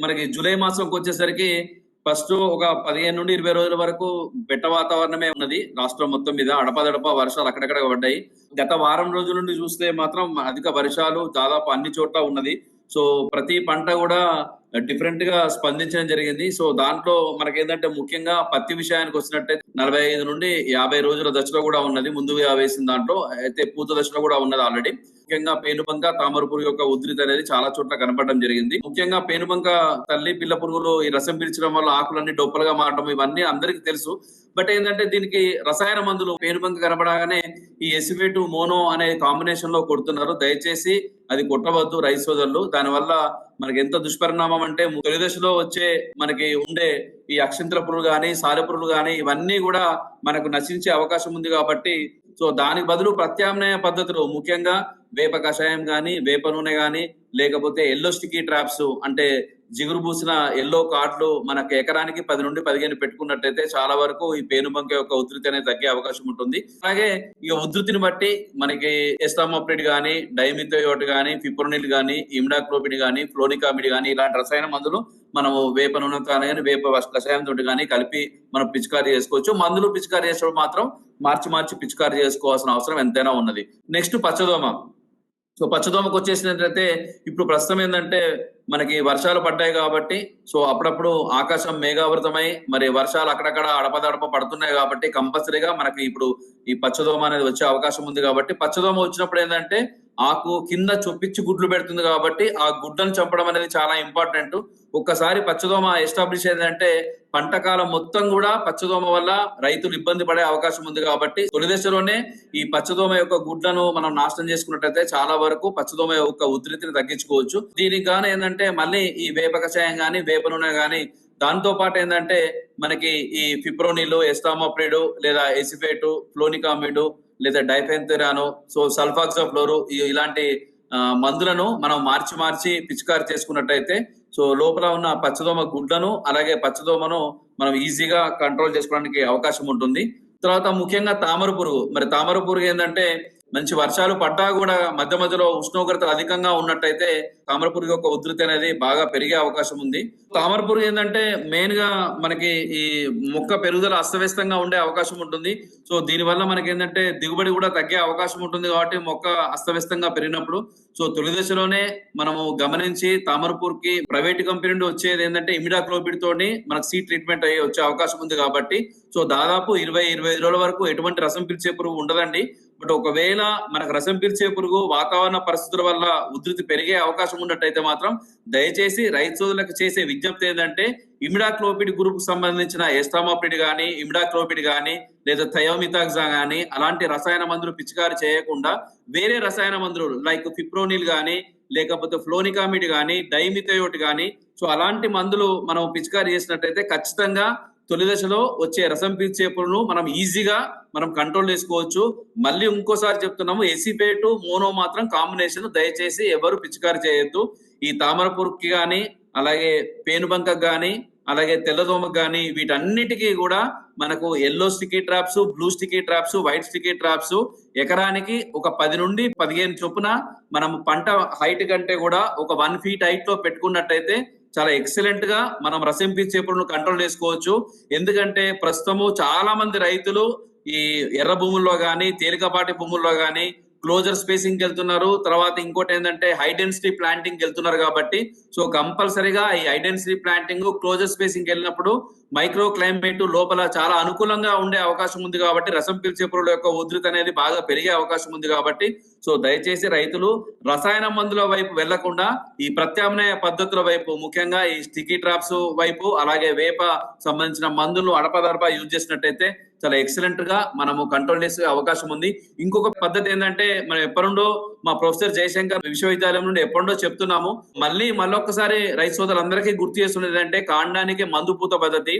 మనకి జూలై మాసంకి వచ్చేసరికి ఫస్ట్ ఒక పదిహేను నుండి ఇరవై రోజుల వరకు బెట్ట వాతావరణమే ఉన్నది. రాష్ట్రం మొత్తం మీద అడపదడప వర్షాలు అక్కడక్కడ పడ్డాయి. గత వారం రోజుల నుండి చూస్తే మాత్రం అధిక వర్షాలు దాదాపు అన్ని చోట్ల ఉన్నది. సో ప్రతి పంట కూడా డిఫరెంట్గా స్పందించడం జరిగింది. సో దాంట్లో మనకేంటంటే ముఖ్యంగా పత్తి విషయానికి వచ్చినట్టయితే నలభై ఐదు నుండి యాభై రోజుల దశలో కూడా ఉన్నది. ముందుగా వేసిన దాంట్లో అయితే పూత దశలో కూడా ఉన్నది ఆల్రెడీ ముఖ్యంగా పేనుబంక తామర పురుగు యొక్క ఉధృతి అనేది చాలా చోట్ల కనపడడం జరిగింది. ముఖ్యంగా పేనుబంక తల్లి పిల్ల పురుగులు ఈ రసం పీల్చడం వల్ల ఆకులన్నీ డొప్పలుగా మారడం ఇవన్నీ అందరికీ తెలుసు. బట్ ఏంటంటే దీనికి రసాయన మందులు పేనుబంక కనపడగానే ఈ ఎసివేటు మోనో అనే కాంబినేషన్లో కొడుతున్నారు. దయచేసి అది కొట్టవద్దు రైస్ సోదరులు. దానివల్ల మనకి ఎంత దుష్పరిణామం అంటే తొలి దశలో వచ్చే మనకి ఉండే ఈ అక్షంతల పురులు కానీ సారె కానీ ఇవన్నీ కూడా మనకు నశించే అవకాశం ఉంది కాబట్టి సో దానికి బదులు ప్రత్యామ్నాయ పద్ధతులు ముఖ్యంగా వేప కషాయం కానీ వేప నూనె కానీ లేకపోతే ఎల్లో స్టికీ ట్రాప్స్ అంటే జిగురు పూసిన ఎల్లో కార్డులు మనకు ఎకరానికి పది నుండి పదిహేను పెట్టుకున్నట్టయితే చాలా వరకు ఈ పేనుబంక యొక్క ఉధృతి అనేది తగ్గే అవకాశం ఉంటుంది. అలాగే ఈ ఉధృతిని బట్టి మనకి ఎస్టామోప్రిడ్ కానీ డైమిథోయోట్ కానీ ఫిప్రోనిల్ కానీ ఇమిడాక్లోపిడ్ కానీ ఫ్లోనికామిడ్ కానీ ఇలాంటి రసాయన మందులు మనము వేప నూనె కానీ వేప కషాయం తోటి కానీ కలిపి మనం పిచికారీ చేసుకోవచ్చు. మందులు పిచికారీ చేసేటప్పుడు మాత్రం మార్చి మార్చి పిచికారీ చేసుకోవాల్సిన అవసరం ఎంతైనా ఉన్నది. నెక్స్ట్ పచ్చదోమ. సో పచ్చదోమకు వచ్చేసినట్లయితే ఇప్పుడు ప్రస్తుతం ఏంటంటే మనకి వర్షాలు పడ్డాయి కాబట్టి సో అప్పుడప్పుడు ఆకాశం మేఘావృతమై మరి వర్షాలు అక్కడక్కడ అడపదడప పడుతున్నాయి కాబట్టి కంపల్సరీగా మనకి ఇప్పుడు ఈ పచ్చదోమ అనేది వచ్చే అవకాశం ఉంది కాబట్టి పచ్చదోమ వచ్చినప్పుడు ఏంటంటే ఆకు కింద చొప్పించి గుడ్లు పెడుతుంది కాబట్టి ఆ గుడ్లను చంపడం అనేది చాలా ఇంపార్టెంట్. ఒక్కసారి పచ్చదోమ ఎస్టాబ్లిష్ అయిందంటే పంట కాలం మొత్తం కూడా పచ్చదోమ వల్ల రైతులు ఇబ్బంది పడే అవకాశం ఉంది కాబట్టి తొలి దశలోనే ఈ పచ్చదోమ యొక్క గుడ్లను మనం నాశనం చేసుకున్నట్టయితే చాలా వరకు పచ్చదోమ యొక్క ఉధృతిని తగ్గించుకోవచ్చు. దీనికి గాను ఏంటంటే మళ్ళీ ఈ వేప కషాయం గానీ వేప నూనె గానీ దాంతో పాటు ఏంటంటే మనకి ఈ ఫిప్రోనిలు ఎస్టామోప్రిడు లేదా ఎసిఫేటు ఫ్లోనికామిడు లేదా డైఫెన్థెరాను సో సల్ఫాక్సోఫ్లోరు ఇలాంటి మందులను మనం మార్చి మార్చి పిచికారి చేసుకున్నట్టయితే సో లోపల ఉన్న పచ్చదోమ గుడ్లను అలాగే పచ్చదోమను మనం ఈజీగా కంట్రోల్ చేసుకోవడానికి అవకాశం ఉంటుంది. తర్వాత ముఖ్యంగా తామర పురుగు. మరి తామర పురుగు ఏంటంటే మంచి వర్షాలు పడ్డా కూడా మధ్య మధ్యలో ఉష్ణోగ్రతలు అధికంగా ఉన్నట్టయితే తామరపురి యొక్క ఉధృతి అనేది బాగా పెరిగే అవకాశం ఉంది. తామరపురి ఏంటంటే మెయిన్గా మనకి ఈ మొక్క పెరుగుదల అస్తవ్యస్తంగా ఉండే అవకాశం ఉంటుంది. సో దీనివల్ల మనకి ఏంటంటే దిగుబడి కూడా తగ్గే అవకాశం ఉంటుంది కాబట్టి మొక్క అస్తవ్యస్తంగా పెరిగినప్పుడు. సో తొలి దశలోనే మనము గమనించి తామరపూర్కి ప్రైవేట్ కంపెనీ నుండి వచ్చేది ఏంటంటే ఇమిడాక్లోపిడ్ తోని మనకు సీ ట్రీట్మెంట్ అయ్యి వచ్చే అవకాశం ఉంది కాబట్టి. సో దాదాపు ఇరవై ఇరవై ఐదు రోజుల వరకు ఎటువంటి రసం పిలిచే పురుగు ఉండదండి. బట్ ఒకవేళ మనకు రసం పీల్చే పురుగు వాతావరణ పరిస్థితుల వల్ల ఉధృతి పెరిగే అవకాశం ఉన్నట్టయితే మాత్రం దయచేసి రైతు సోదరులకు చేసే విజ్ఞప్తి ఏంటంటే ఇమిడాక్లోపిడ్ గ్రూప్ సంబంధించిన ఎస్టామాపిడ్ కానీ ఇమిడాక్లోపిడ్ కానీ లేదా థయోమితాక్స్ కానీ అలాంటి రసాయన మందులు పిచికారి చేయకుండా వేరే రసాయన మందులు లైక్ ఫిప్రోనిల్ కానీ లేకపోతే ఫ్లోనికామిడ్ కానీ డైమిథయోట్ కానీ సో అలాంటి మందులు మనం పిచికారి చేసినట్టయితే ఖచ్చితంగా తొలి దశలో వచ్చే రసం పీల్చే పురుగును మనం ఈజీగా మనం కంట్రోల్ చేసుకోవచ్చు. మళ్ళీ ఇంకోసారి చెప్తున్నాము ఎసిపేటు మోనో మాత్రం కాంబినేషన్ దయచేసి ఎవరు పిచికారి చేయొద్దు. ఈ తామర పురుగుకి కానీ అలాగే పేనుబంకకు కానీ అలాగే తెల్లదోమకు కానీ వీటన్నిటికీ కూడా మనకు yellow sticky traps blue sticky traps white sticky traps ఎకరానికి ఒక పది నుండి పదిహేను చొప్పున మనం పంట హైట్ కంటే కూడా ఒక వన్ ఫీట్ హైట్లో పెట్టుకున్నట్టయితే చాలా ఎక్సలెంట్గా మనం రసం పీల్చే కంట్రోల్ చేసుకోవచ్చు. ఎందుకంటే ప్రస్తుతము చాలా మంది రైతులు ఈ ఎర్ర భూముల్లో కానీ తేలికపాటి భూముల్లో కానీ క్లోజర్ స్పేసింగ్ వెళ్తున్నారు తర్వాత ఇంకోటి ఏంటంటే హై డెన్సిటీ ప్లాంటింగ్ వెళ్తున్నారు కాబట్టి సో కంపల్సరీగా ఈ high density planting closer spacing వెళ్ళినప్పుడు మైక్రో క్లైమేట్ లోపల చాలా అనుకూలంగా ఉండే అవకాశం ఉంది కాబట్టి రసం పీల్చే పురుగుల యొక్క ఉధృతి అనేది బాగా పెరిగే అవకాశం ఉంది కాబట్టి సో దయచేసి రైతులు రసాయన మందుల వైపు వెళ్ళకుండా ఈ ప్రత్యామ్నాయ పద్ధతుల వైపు ముఖ్యంగా ఈ స్టికీ ట్రాప్స్ వైపు అలాగే వేప సంబంధించిన మందులు అడపదడప యూజ్ చేసినట్టయితే చాలా ఎక్సలెంట్గా మనము కంట్రోల్ చేసే అవకాశం ఉంది. ఇంకొక పద్ధతి ఏంటంటే మనం ఎప్పటిండో మా ప్రొఫెసర్ జయశంకర్ విశ్వవిద్యాలయం నుండి ఎప్పుడో చెప్తున్నాము. మళ్ళీ మళ్ళొక్కసారి రైతు సోదరులందరికీ గుర్తు చేస్తున్నది అంటే కాండానికి మందుపూత పద్ధతి.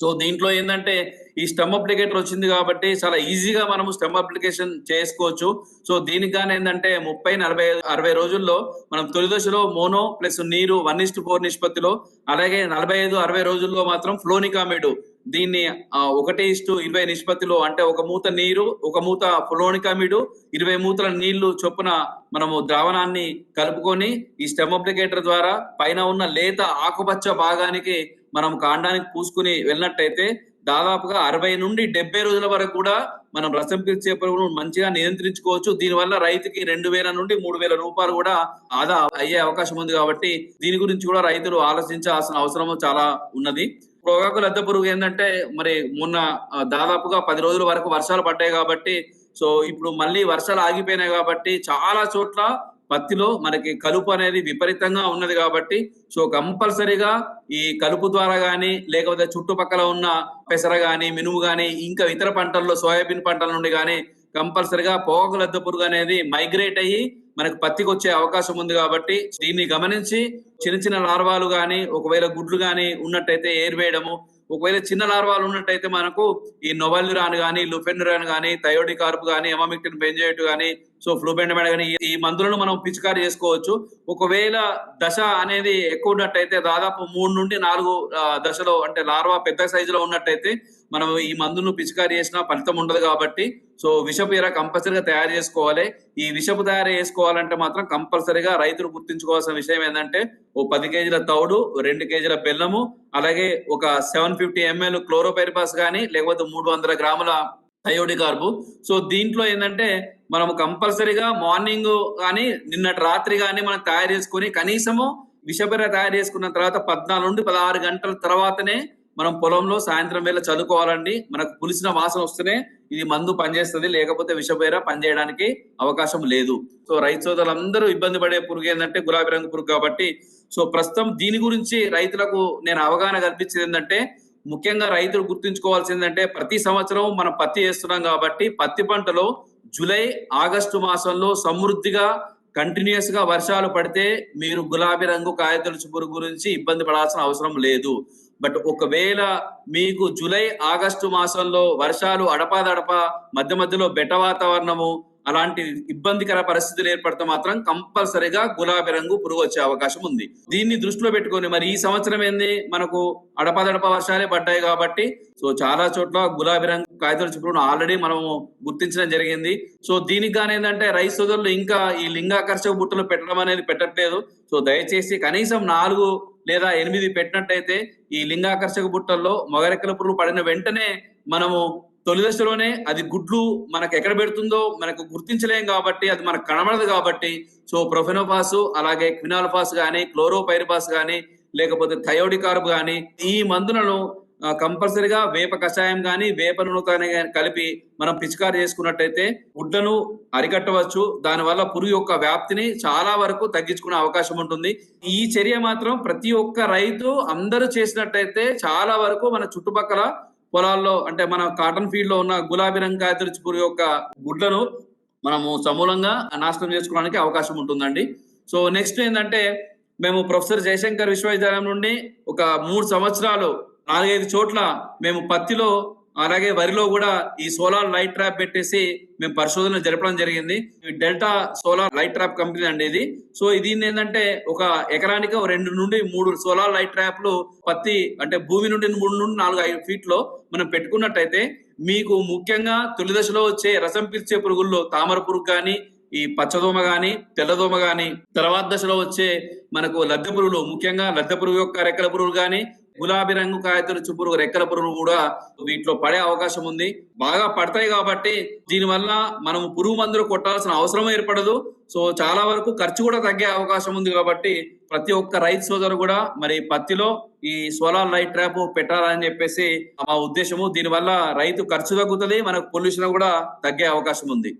సో దీంట్లో ఏంటంటే ఈ స్టెమ్ అప్లికేటర్ వచ్చింది కాబట్టి చాలా ఈజీగా మనము స్టెమ్ అప్లికేషన్ చేసుకోవచ్చు. సో దీనికి కానీ ఏంటంటే ముప్పై నలభై అరవై రోజుల్లో మనం తొలి దశలో మోనో ప్లస్ నీరు వన్ ఇస్ట్ ఫోర్ నిష్పత్తిలో అలాగే నలభై ఐదు అరవై రోజుల్లో మాత్రం ఫ్లోనికామిడ్ దీన్ని ఆ, ఒకటి ఇస్టు ఇరవై నిష్పత్తిలో అంటే ఒక మూత నీరు ఒక మూత ఫ్లోనికామిడ్ ఇరవై మూతల నీళ్ళు చొప్పున మనము ద్రావణాన్ని కలుపుకొని ఈ స్టెమ్ అప్లికేటర్ ద్వారా పైన ఉన్న లేత ఆకుపచ్చ భాగానికి మనం కాండానికి పూసుకుని వెళ్ళినట్టయితే దాదాపుగా అరవై నుండి డెబ్బై రోజుల వరకు కూడా మనం రసం పీల్చే పురుగును మంచిగా నియంత్రించుకోవచ్చు. దీనివల్ల రైతుకి రెండు వేల నుండి మూడు వేల రూపాయలు కూడా ఆదా అయ్యే అవకాశం ఉంది కాబట్టి దీని గురించి కూడా రైతులు ఆలోచించాల్సిన అవసరం చాలా ఉన్నది. పొగాకు లద్దె పురుగు ఏంటంటే మరి మొన్న దాదాపుగా పది రోజుల వరకు వర్షాలు పడ్డాయి కాబట్టి సో ఇప్పుడు మళ్ళీ వర్షాలు ఆగిపోయినాయి కాబట్టి చాలా చోట్ల పత్తిలో మనకి కలుపు అనేది విపరీతంగా ఉన్నది కాబట్టి సో కంపల్సరీగా ఈ కలుపు ద్వారా కానీ లేకపోతే చుట్టుపక్కల ఉన్న పెసర కానీ మినుము కానీ ఇంకా ఇతర పంటల్లో సోయాబీన్ పంటల నుండి కానీ కంపల్సరీగా పొగాకు లద్దె పురుగు అనేది మైగ్రేట్ అయ్యి మనకు పత్తికి వచ్చే అవకాశం ఉంది కాబట్టి దీన్ని గమనించి చిన్న చిన్న లార్వాలు గాని ఒకవేళ గుడ్లు గాని ఉన్నట్టయితే ఏర్వేయడము ఒకవేళ చిన్న లార్వాలు ఉన్నట్టయితే మనకు ఈ నొవల్యురాన్ గానీ లుఫెన్యురాన్ గానీ థయోడి కార్పు గానీ ఎమామిక్టిన్ బెంజోయిట్ గానీ సో ఫ్లూబెండమైడ్ కానీ ఈ- మందులను మనం పిచికారి చేసుకోవచ్చు. ఒకవేళ దశ అనేది ఎక్కువ ఉన్నట్టయితే దాదాపు మూడు నుండి నాలుగు దశలో అంటే లార్వా పెద్ద సైజులో ఉన్నట్టయితే మనం ఈ మందును పిచికారి చేసినా ఫలితం ఉండదు కాబట్టి సో విషపు ఎర కంపల్సరీగా తయారు చేసుకోవాలి. ఈ విషపు తయారు చేసుకోవాలంటే మాత్రం కంపల్సరీగా రైతులు గుర్తుంచుకోవాల్సిన విషయం ఏంటంటే ఓ పది కేజీల తౌడు రెండు కేజీల బెల్లము అలాగే ఒక సెవెన్ ఫిఫ్టీ ఎంఎల్ క్లోరోపైరిపాస్ కానీ లేకపోతే మూడు వందల గ్రాముల థయోడి గార్బు సో దీంట్లో ఏంటంటే మనం కంపల్సరీగా మార్నింగ్ కానీ నిన్నటి రాత్రి కానీ మనం తయారు చేసుకొని కనీసము విషపెర తయారు చేసుకున్న తర్వాత పద్నాలుగు నుండి పదహారు గంటల తర్వాతనే మనం పొలంలో సాయంత్రం వేళ చదువుకోవాలండి. మనకు పులిసిన వాసన వస్తేనే ఇది మందు పనిచేస్తుంది లేకపోతే విషపేర పనిచేయడానికి అవకాశం లేదు. సో రైతు సోదరులందరూ ఇబ్బంది పడే పురుగు ఏంటంటే గులాబీ రంగు పురుగు కాబట్టి. సో ప్రస్తుతం దీని గురించి రైతులకు నేను అవగాహన కల్పించేది ఏంటంటే ముఖ్యంగా రైతులు గుర్తుంచుకోవాల్సింది ఏంటంటే ప్రతి సంవత్సరం మనం పత్తి చేస్తున్నాం కాబట్టి పత్తి పంటలో జూలై ఆగస్టు మాసంలో సమృద్ధిగా కంటిన్యూస్గా వర్షాలు పడితే మీరు గులాబీ రంగు కాయతొలుచు పురుగు గురించి ఇబ్బంది పడాల్సిన అవసరం లేదు. బట్ ఒకవేళ మీకు జూలై ఆగస్టు మాసంలో వర్షాలు అడపాదడప మధ్య మధ్యలో బెట్ట వాతావరణము అలాంటి ఇబ్బందికర పరిస్థితులు ఏర్పడితే మాత్రం కంపల్సరిగా గులాబీ రంగు పురుగు వచ్చే అవకాశం ఉంది. దీన్ని దృష్టిలో పెట్టుకొని మరి ఈ సంవత్సరం ఏంది? మనకు అడపదడప వర్షాలే పడ్డాయి కాబట్టి సో చాలా చోట్ల గులాబీ రంగు కాగితాల పురుగును ఆల్రెడీ మనము గుర్తించడం జరిగింది. సో దీనికి గానీ ఏంటంటే రైస్ సోదరులు ఇంకా ఈ లింగాకర్షక బుట్టలు పెట్టడం అనేది పెట్టట్లేదు. సో దయచేసి కనీసం నాలుగు లేదా ఎనిమిది పెట్టినట్టయితే ఈ లింగాకర్షక బుట్టల్లో మొగరెక్కల పురుగు పడిన వెంటనే మనము తొలి దశలోనే అది గుడ్లు మనకు ఎక్కడ పెడుతుందో మనకు గుర్తించలేం కాబట్టి అది మనకు కనబడదు కాబట్టి సో ప్రొఫెనోఫాస్ అలాగే క్వినాల్ఫాస్ కానీ క్లోరోపైరిపాస్ కానీ లేకపోతే థయోడికార్బ్ కానీ ఈ మందులను కంపల్సరిగా వేప కషాయం కానీ వేప నూనెతో కలిపి మనం పిచికారి చేసుకున్నట్టయితే గుడ్లను అరికట్టవచ్చు. దానివల్ల పురుగు యొక్క వ్యాప్తిని చాలా వరకు తగ్గించుకునే అవకాశం ఉంటుంది. ఈ చర్య మాత్రం ప్రతి ఒక్క రైతు అందరూ చేసినట్టయితే చాలా వరకు మన చుట్టుపక్కల పొలాల్లో అంటే మన కాటన్ ఫీల్డ్లో ఉన్న గులాబీ రంగు కాయతొలుచు యొక్క గుడ్లను మనము సమూలంగా నాశనం చేసుకోవడానికి అవకాశం ఉంటుందండి. సో నెక్స్ట్ ఏంటంటే మేము ప్రొఫెసర్ జయశంకర్ విశ్వవిద్యాలయం నుండి ఒక మూడు సంవత్సరాలు నాలుగైదు చోట్ల మేము పత్తిలో అలాగే వరిలో కూడా ఈ సోలార్ లైట్ ట్రాప్ పెట్టేసి మేము పరిశోధన జరపడం జరిగింది. ఈ Delta solar light trap company అండి ఇది. సో ఇది ఏంటంటే ఒక ఎకరానికి రెండు నుండి మూడు సోలార్ లైట్ ట్రాప్లు పత్తి అంటే భూమి నుండి మూడు నుండి నాలుగు ఐదు ఫీట్లో మనం పెట్టుకున్నట్టయితే మీకు ముఖ్యంగా తొలి దశలో వచ్చే రసం పీల్చే పురుగుల్లో తామర పురుగు కానీ ఈ పచ్చదోమ గాని తెల్లదోమ గాని తర్వాత దశలో వచ్చే మనకు లద్దె పురుగులు ముఖ్యంగా లద్దె పురుగు యొక్క రెక్కల పురుగులు కానీ గులాబీ రంగు కాయతొలుచు పురుగు రెక్కల పురుగు కూడా వీటిలో పడే అవకాశం ఉంది. బాగా పడతాయి కాబట్టి దీనివల్ల మనం పురుగు మందులు కొట్టాల్సిన అవసరం ఏర్పడదు. సో చాలా వరకు ఖర్చు కూడా తగ్గే అవకాశం ఉంది కాబట్టి ప్రతి ఒక్క రైతు సోదరు కూడా మరి పత్తిలో ఈ సోలార్ లైట్ ట్రాప్ పెట్టాలని చెప్పేసి మా ఉద్దేశము. దీనివల్ల రైతు ఖర్చు తగ్గుతుంది మనకు పొల్యూషన్ కూడా తగ్గే అవకాశం ఉంది.